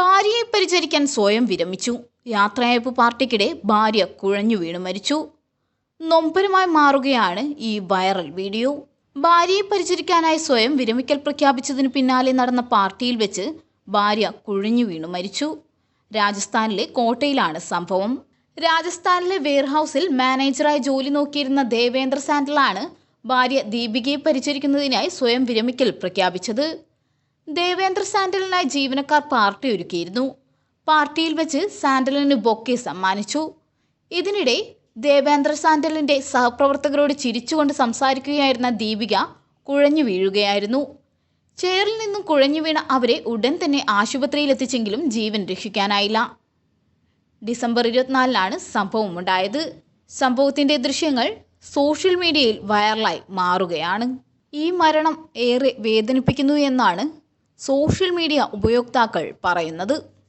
ഭാര്യയെ പരിചരിക്കാൻ സ്വയം വിരമിച്ചു. യാത്രയയപ്പ് പാർട്ടിക്കിടെ ഭാര്യ കുഴഞ്ഞു വീണു മരിച്ചു. നൊമ്പരമായി മാറുകയാണ് ഈ വൈറൽ വീഡിയോ. ഭാര്യയെ പരിചരിക്കാനായി സ്വയം വിരമിക്കൽ പ്രഖ്യാപിച്ചതിന് പിന്നാലെ നടന്ന പാർട്ടിയിൽ വെച്ച് ഭാര്യ കുഴഞ്ഞു വീണു മരിച്ചു. രാജസ്ഥാനിലെ കോട്ടയിലാണ് സംഭവം. രാജസ്ഥാനിലെ വെയർഹൌസിൽ മാനേജറായി ജോലി നോക്കിയിരുന്ന ദേവേന്ദ്ര സാൻഡലാണ് ഭാര്യ ദീപികയെ പരിചരിക്കുന്നതിനായി സ്വയം വിരമിക്കൽ പ്രഖ്യാപിച്ചത്. ദേവേന്ദ്ര സാൻഡലിനായി ജീവനക്കാർ പാർട്ടി ഒരുക്കിയിരുന്നു. പാർട്ടിയിൽ വെച്ച് സാൻഡലിന് ബൊക്കെ സമ്മാനിച്ചു. ഇതിനിടെ ദേവേന്ദ്ര സാൻഡലിന്റെ സഹപ്രവർത്തകരോട് ചിരിച്ചുകൊണ്ട് സംസാരിക്കുകയായിരുന്ന ദീപിക കുഴഞ്ഞു വീഴുകയായിരുന്നു. ചെയറിൽ നിന്നും കുഴഞ്ഞു വീണ അവരെ ഉടൻ തന്നെ ആശുപത്രിയിൽ എത്തിച്ചെങ്കിലും ജീവൻ രക്ഷിക്കാനായില്ല. ഡിസംബർ ഇരുപത്തിനാലിനാണ് സംഭവം ഉണ്ടായത്. സംഭവത്തിന്റെ ദൃശ്യങ്ങൾ സോഷ്യൽ മീഡിയയിൽ വൈറലായി മാറുകയാണ്. ഈ മരണം ഏറെ വേദനിപ്പിക്കുന്നു എന്നാണ് സോഷ്യൽ മീഡിയ ഉപയോക്താക്കൾ പറയുന്നത്